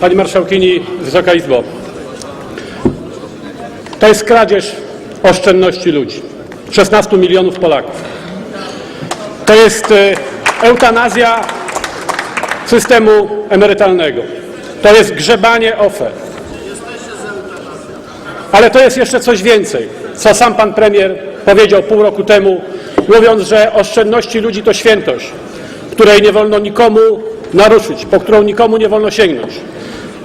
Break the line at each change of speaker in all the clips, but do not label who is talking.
Pani Marszałkini, Wysoka Izbo. To jest kradzież oszczędności ludzi. 16 milionów Polaków. To jest e, eutanazja systemu emerytalnego. To jest grzebanie ofer. Ale to jest jeszcze coś więcej, co sam pan premier powiedział pół roku temu, mówiąc, że oszczędności ludzi to świętość, której nie wolno nikomu naruszyć, po którą nikomu nie wolno sięgnąć.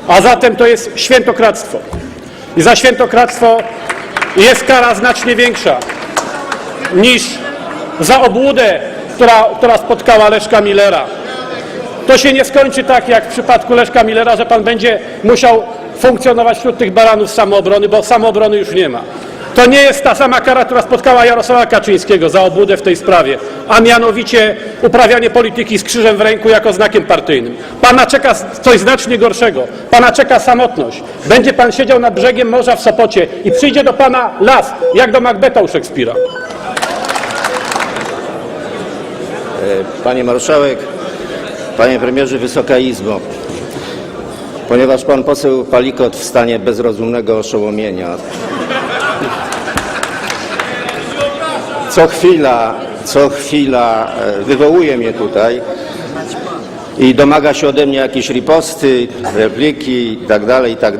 A zatem to jest świętokradztwo. I za świętokradztwo jest kara znacznie większa niż za obłudę, która, która spotkała Leszka Millera. To się nie skończy tak jak w przypadku Leszka Millera, że pan będzie musiał funkcjonować wśród tych baranów samoobrony, bo samoobrony już nie ma. To nie jest ta sama kara, która spotkała Jarosława Kaczyńskiego za obłudę w tej sprawie, a mianowicie uprawianie polityki z krzyżem w ręku jako znakiem partyjnym. Pana czeka coś znacznie gorszego. Pana czeka samotność. Będzie pan siedział nad brzegiem morza w Sopocie i przyjdzie do pana las, jak do Macbeta u Szekspira.
Panie Marszałek, Panie Premierze, Wysoka Izbo. Ponieważ Pan poseł Palikot w stanie bezrozumnego oszołomienia co chwila, co chwila e, wywołuje mnie tutaj i domaga się ode mnie jakieś riposty, repliki i tak dalej, i tak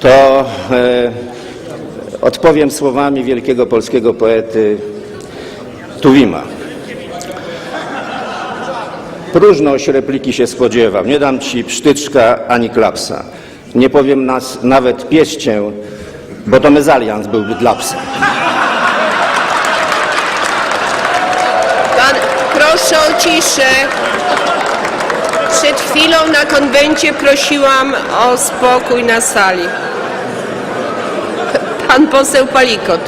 to e, odpowiem słowami wielkiego polskiego poety Tuwima. Próżność repliki się spodziewam. Nie dam ci psztyczka ani klapsa. Nie powiem nas nawet pieścię, bo to mezalians byłby dla psa.
Pan, proszę o ciszę. Przed chwilą na konwencie prosiłam o spokój na sali. Pan poseł Palikot.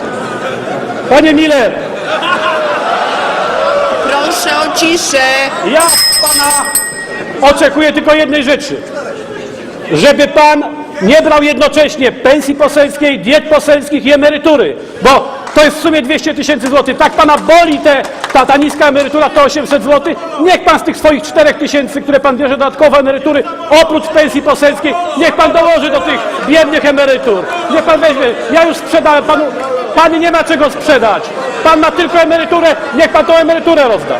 Panie Miller,
Proszę o ciszę.
Ja pana oczekuję tylko jednej rzeczy. Żeby pan nie brał jednocześnie pensji poselskiej, diet poselskich i emerytury, bo to jest w sumie 200 tysięcy złotych. Tak pana boli te, ta, ta niska emerytura, to 800 złotych. Niech pan z tych swoich 4 tysięcy, które pan bierze dodatkowo emerytury, oprócz pensji poselskiej, niech pan dołoży do tych biednych emerytur. Niech pan weźmie. Ja już sprzedałem panu. Pan nie ma czego sprzedać. Pan ma tylko emeryturę, niech pan tą emeryturę rozda.